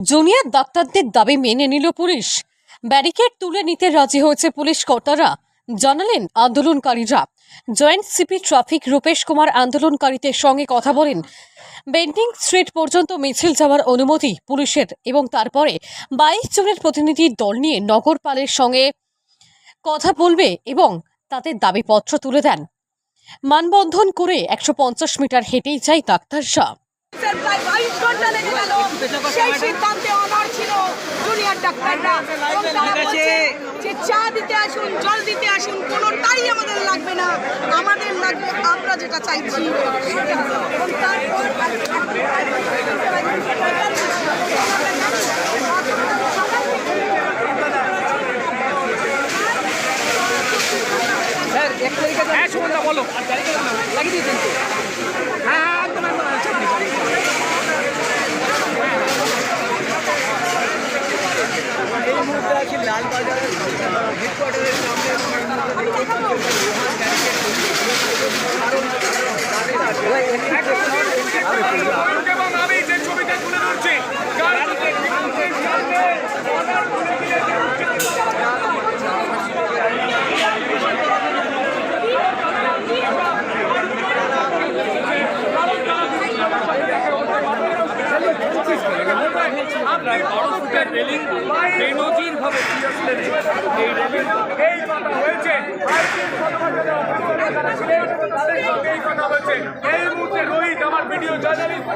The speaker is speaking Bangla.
জুনিয়র ডাক্তারদের দাবি মেনে নিল পুলিশ। ব্যারিকেড তুলে নিতে রাজি হয়েছে পুলিশ কর্তারা। জানালেন আন্দোলনকারীরা। Joint CP traffic Rupesh Kumar আন্দোলনকারীদের সঙ্গে কথা বলেন। বেন্ডিং স্ট্রিট পর্যন্ত মিছিল যাওয়ার অনুমতি পুলিশের এবং তারপরে বাইশ জনের প্রতিনিধি দল নিয়ে নগরপালের সঙ্গে কথা বলবে এবং তাদের দাবিপত্র তুলে দেন। মানবন্ধন করে একশো পঞ্চাশ মিটার হেঁটেই যায় ডাক্তাররা স্যার প্রায় বাইশ ঘণ্টা লেগে গেল। সেই সিদ্ধান্তে অনার ছিল জুনিয়র ডাক্তাররা। এবং তারা বলছে যে চা দিতে আসুন জল দিতে আসুন কোনোটাই আমাদের লাগবে না। আমাদের লাগবে আমরা যেটা চাইছি। সেটা। এবং তারপর হ্যাঁ সুমনদা বলো। লাগিয়ে আপনি বড় রেলিং বেনজির ভাবে এই রেলিং এই কথা হয়েছে। এই মুহূর্তে রোহিত আমার ভিডিও জার্নালিস্ট।